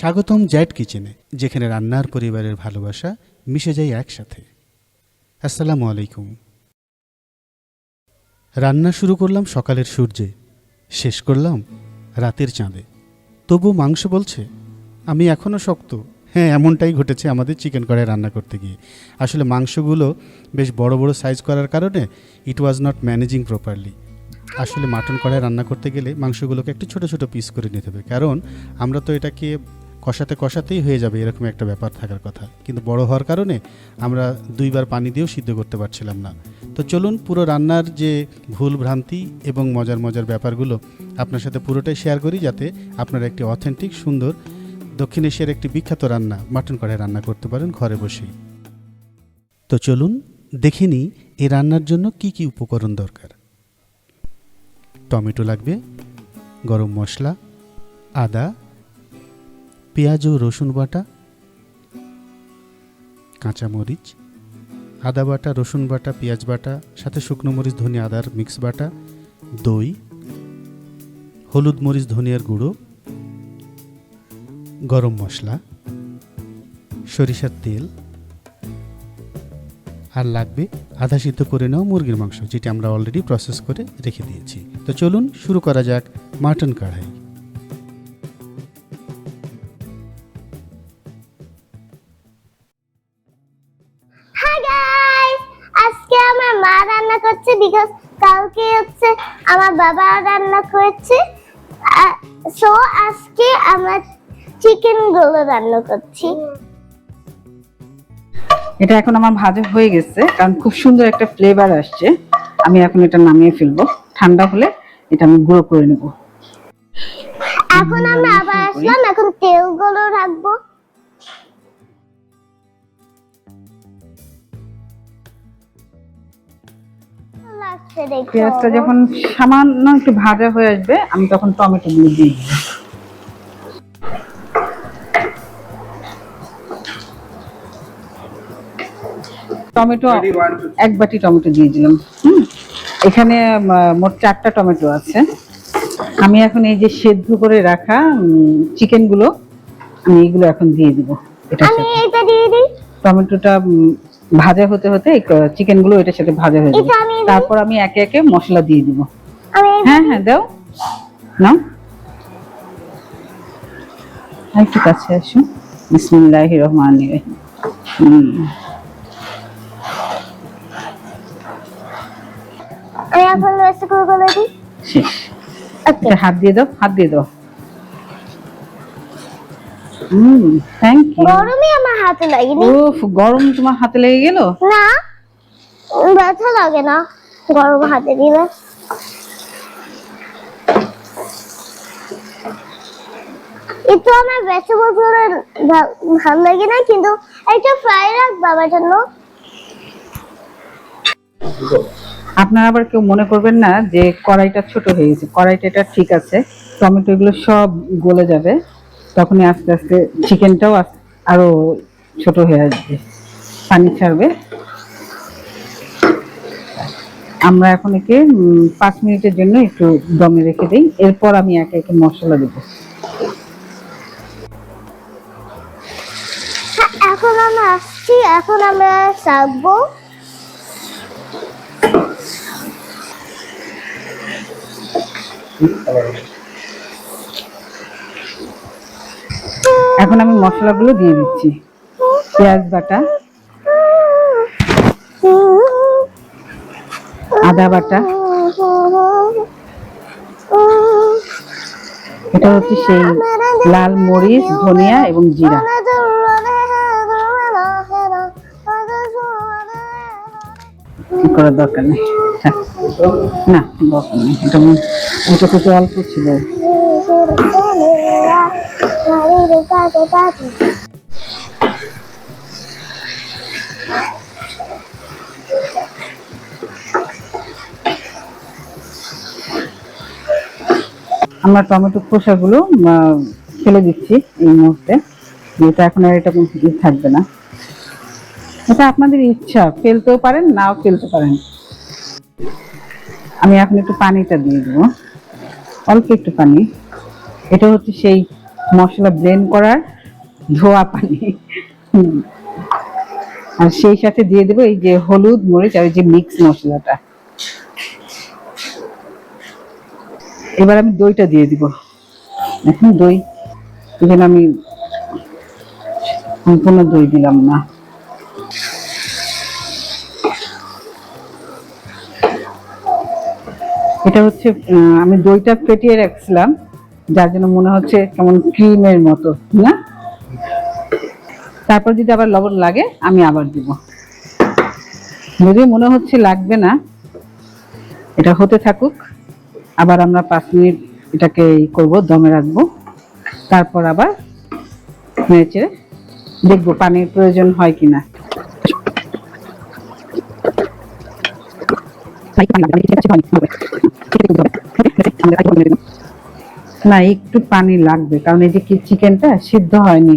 স্বাগতম জ্যাট কিচেনে, যেখানে রান্নার পরিবারের ভালোবাসা মিশে যায় একসাথে। আসসালামু আলাইকুম। রান্না শুরু করলাম সকালের সূর্যে, শেষ করলাম রাতের চাঁদে। তবু মাংস বলছে, আমি এখনও শক্ত। হ্যাঁ এমনটাই ঘটেছে আমাদের চিকেন কড়াই রান্না করতে গিয়ে। আসলে মাংসগুলো বেশ বড় বড় সাইজ করার কারণে it was not managing properly আসলে মাটন কড়াই রান্না করতে গেলে মাংসগুলোকে একটু ছোট ছোট পিস করে নিতে হবে। কারণ আমরা তো এটাকে কষাতে কষাতেই হয়ে যাবে এরকম একটা ব্যাপার থাকার কথা। কিন্তু বড় হওয়ার কারণে আমরা দুইবার পানি দিয়েও সিদ্ধ করতে পারছিলাম না। তো চলুন পুরো রান্নার যে ভুল ভ্রান্তি এবং মজার মজার ব্যাপারগুলো আপনার সাথে পুরোটাই শেয়ার করি যাতে আপনারা একটি অথেন্টিক সুন্দর, দক্ষিণ এশিয়ার একটি বিখ্যাত রান্না মাটন কড়াই রান্না করতে পারেন ঘরে বসেই। তো চলুন দেখে নিই এই রান্নার জন্য কি কি উপকরণ দরকার। টমেটো লাগবে, গরম মশলা, আদা পেঁয়াজ ও রসুন বাটা কাঁচামরিচ আদা বাটা, রসুন বাটা, পেঁয়াজ বাটা, সাথে শুকনো মরিচ, ধনিয়া, আদার মিক্স বাটা, দই, হলুদ মরিচ, ধনিয়ার গুঁড়ো, গরম মশলা, সরিষার তেল, আর লাগবে আধা সিদ্ধ করে নেওয়া মুরগির মাংস, যেটি আমরা অলরেডি প্রসেস করে রেখে দিয়েছি। তো চলুন শুরু করা যাক মাটন কড়াই। বিকজ কালকে হচ্ছে আমার বাবা রান্না করেছে সো আজকে আমরা চিকেনগুলো রান্না করছি। এটা এখন আমার ভাজা হয়ে গেছে কারণ খুব সুন্দর একটা ফ্লেভার আসছে। আমি এখন এটা নামিয়ে ফেলব। ঠান্ডা হলে এটা আমি গুঁড়ো করে নেব। এখন আমরা আবার আসলাম এখন তেলগুলো রাখব। পেঁয়াজটা যখন সামান্য একটু ভাজা হয়ে আসবে আমি তখন টমেটো দিয়ে দিব। টমেটো এক বাটি টমেটো দিয়ে দিলাম হুম? এখানে মোট চারটা টমেটো আছে। আমি এখন এই যে সেদ্ধ করে রাখা চিকেনগুলো আমি এগুলো এখন দিয়ে দিব। এটা দিয়ে দিই। টমেটোটা ভাজা হতে হতে চিকেনগুলো এটার সাথে ভাজা হয়ে যাবে। তারপর আমি একে একে মশলা দিয়ে দিব। হ্যাঁ হ্যাঁ দাও। নাও। আর একটু কাছে আসো। বিসমিল্লাহ রহমান শেষ। হাত দিয়ে দাও হাত দিয়ে দাও। হুম থ্যাংক ইউ হাতে লাগেনি। উফ গরম তোমার হাতে লেগে গেল? না ব্যথা লাগে না গরম হাতে দিলে। একটু আমার ভেজিটেবল ভালো লাগে না কিন্তু একটা ফ্রাই রাখ বাবার জন্য। আপনারা আবার কেউ মনে করবেন না যে কড়াইটা ছোট হয়ে গেছে। কড়াইটা এটা ঠিক আছে টমেটো এগুলো সব গলে যাবে। তখনই আস্তে আস্তে চিকেনটাও আরও ছোট হয়ে আসবে। পানি ছাড়বে। আমরা এখন একে পাঁচ মিনিটের জন্য একটু দমে রেখে দিই। এরপর আমি একে একে মশলা দেবো। এখন আমরা আসছি এখন আমরা শাকবো এখন আমি মশলাগুলো দিয়ে দিচ্ছি। পেঁয়াজ বাটা, আদা বাটা। এটা হচ্ছে সেই লাল মরিচ, ধনিয়া এবং জিরা। দরকার নেই। না, দরকার নেই। অল্প ছিল। আমরা টমেটো খোসাগুলো ফেলে দিচ্ছি এই মুহূর্তে। এটা এখন আর এটা থাকবে না। এটা আপনাদের ইচ্ছা, ফেলতেও পারেন, নাও ফেলতে পারেন। আমি এখন একটু পানিটা দিয়ে দেবো। অল্প একটু পানি। এটা হচ্ছে সেই মশলা ব্লেন্ড করার ধোয়া পানি। আর সেই সাথে দিয়ে দেবো এই যে হলুদ, মরিচ আর যে মিক্স মশলাটা। এবার আমি দইটা দিয়ে দিব। এখন দই, এখানে আমি সম্পূর্ণ দই দিলাম না। এটা হচ্ছে আমি দইটা ফেটিয়ে রাখছিলাম, যার জন্য মনে হচ্ছে কেমন ক্রিমের মতো, না? তারপর যদি আবার লবণ লাগে, আমি আবার দিব। যদিও মনে হচ্ছে লাগবে না, এটা হতে থাকুক। আবার আমরা পাঁচ মিনিট এটাকে ই করব, দমে রাখব। তারপর আবার নেড়ে দেখব পানির প্রয়োজন হয় কিনা। না, একটু পানি লাগবে, কারণ এই যে কি চিকেনটা সিদ্ধ হয়নি।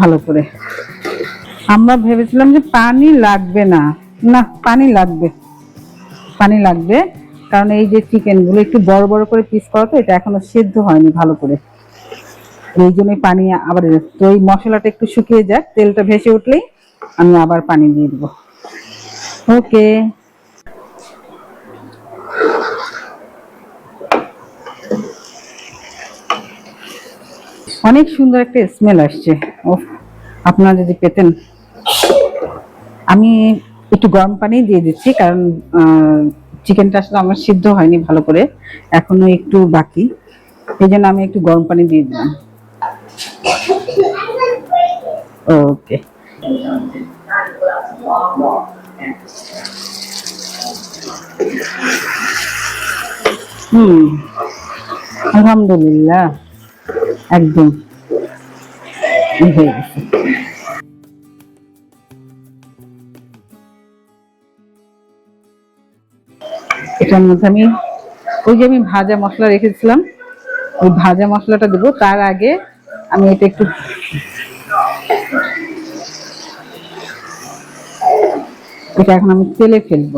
ভালো করে। আমরা ভেবেছিলাম যে পানি লাগবে না। না, পানি লাগবে। পানি লাগবে, কারণ এই যে চিকেনগুলো একটু বড় বড় করে পিস করা তো, এটা এখনও সেদ্ধ হয়নি ভালো করে। এই জন্যই পানি আবার তো এই মশলাটা একটু শুকিয়ে যাক, তেলটা ভেসে উঠলেই আমি আবার পানি দিয়ে দেবো। ওকে অনেক সুন্দর একটা স্মেল আসছে। ও আপনারা যদি পেতেন। আমি একটু গরম পানি দিয়ে দিচ্ছি, কারণ চিকেনটা আসলে আমার সিদ্ধ হয়নি ভালো করে। এখনও একটু বাকি। এই জন্য আমি একটু গরম পানি দিয়ে দিলাম। ওকে। হুম, আলহামদুলিল্লাহ। একদম। এটার মধ্যে আমি ওই যে আমি ভাজা মশলা রেখেছিলাম, ওই ভাজা মশলাটা দেবো। তার আগে আমি এটা একটু এটা এখন আমি তেলে ফেলব।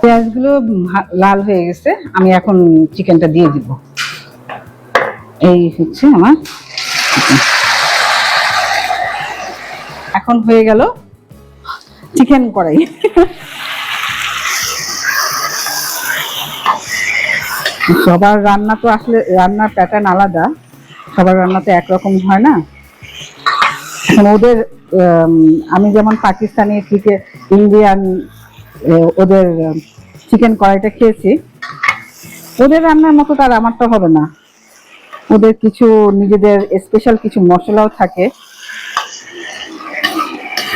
পেঁয়াজগুলো লাল হয়ে গেছে, আমি এখন চিকেনটা দিয়ে দিব। এই হচ্ছে আমার এখন হয়ে গেল চিকেন কড়াই। সবার রান্না তো আসলে, রান্নার প্যাটার্ন আলাদা। সবার রান্না তো একরকম হয় না। ওদের আমি যেমন পাকিস্তানি থেকে ইন্ডিয়ান ওদের চিকেন কড়াইটা খেয়েছি। ওদের রান্নার মতো তার আমারটা হবে না। ওদের কিছু নিজেদের স্পেশাল কিছু মশলাও থাকে।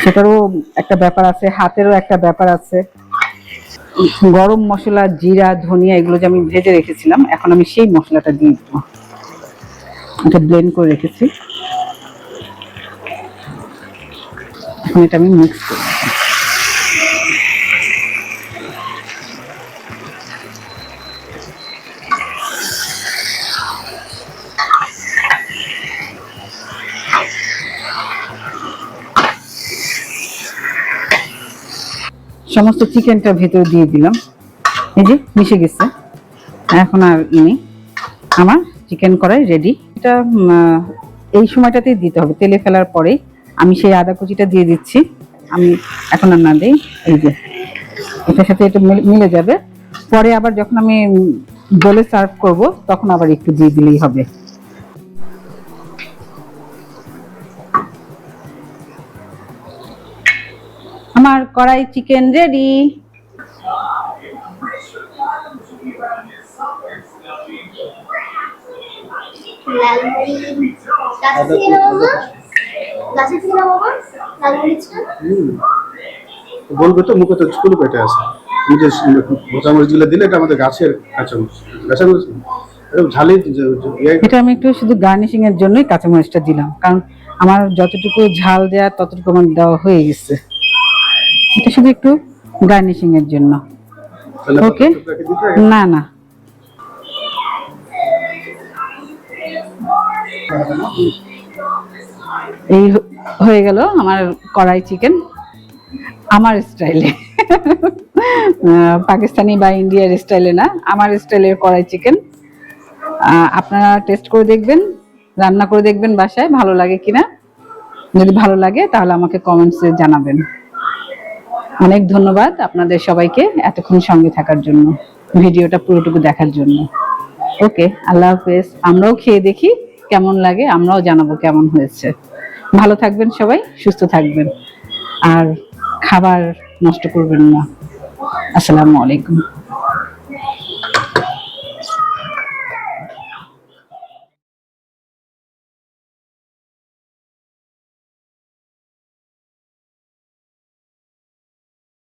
সেটারও একটা ব্যাপার আছে, হাতেরও একটা ব্যাপার আছে। গরম মশলা, জিরা, ধনিয়া, এগুলো যে আমি ভেজে রেখেছিলাম, এখন আমি সেই মশলাটা দিয়ে দেবো। এটা ব্লেন্ড করে রেখেছি। এখন এটা আমি মিক্স করব। সমস্ত চিকেনটা ভেতরে দিয়ে দিলাম। এই যে মিশে গেছে। এখন আর নেই আমার চিকেন করাই রেডি এটা এই সময়টাতেই দিতে হবে। তেলে ফেলার পরে আমি সেই আদা কুচিটা দিয়ে দিচ্ছি। আমি এখন আর না দিই। এই যে, এটার সাথে এটা মিলে- মিলে যাবে। পরে আবার যখন আমি বলে সার্ভ করব, তখন আবার একটু দিয়ে দিলেই হবে। আমার কড়াই চিকেন রেডি মরিচ বলবে তো মুখে তো স্কুল পেটে আছে। নিজের মোচামরিচগুলো দিলে এটা আমাদের গাছের কাঁচামরিচ। কাঁচামরিচ ঝালি এটা আমি একটু শুধু গার্নিশিং এর জন্যই কাঁচামরিচটা দিলাম কারণ আমার যতটুকু ঝাল দেওয়া ততটুকু আমার দেওয়া হয়ে গেছে। এটা শুধু একটু গার্নিশিং এর জন্য। ওকে। না না। এই হয়ে গেল আমার কড়াই চিকেন আমার স্টাইলে পাকিস্তানি বা ইন্ডিয়ার স্টাইলে না আমার স্টাইলের কড়াই চিকেন আপনারা টেস্ট করে দেখবেন রান্না করে দেখবেন বাসায় ভালো লাগে কিনা। যদি ভালো লাগে তাহলে আমাকে কমেন্টসে জানাবেন। অনেক ধন্যবাদ আপনাদের সবাইকে এতক্ষণ সঙ্গে থাকার জন্য, ভিডিওটা পুরোটুকু দেখার জন্য। ওকে, আল্লাহ হাফেজ। আমরাও খেয়ে দেখি কেমন লাগে, আমরাও জানাব কেমন হয়েছে। ভালো থাকবেন সবাই, সুস্থ থাকবেন। আর খাবার নষ্ট করবেন না। আসসালামু আলাইকুম।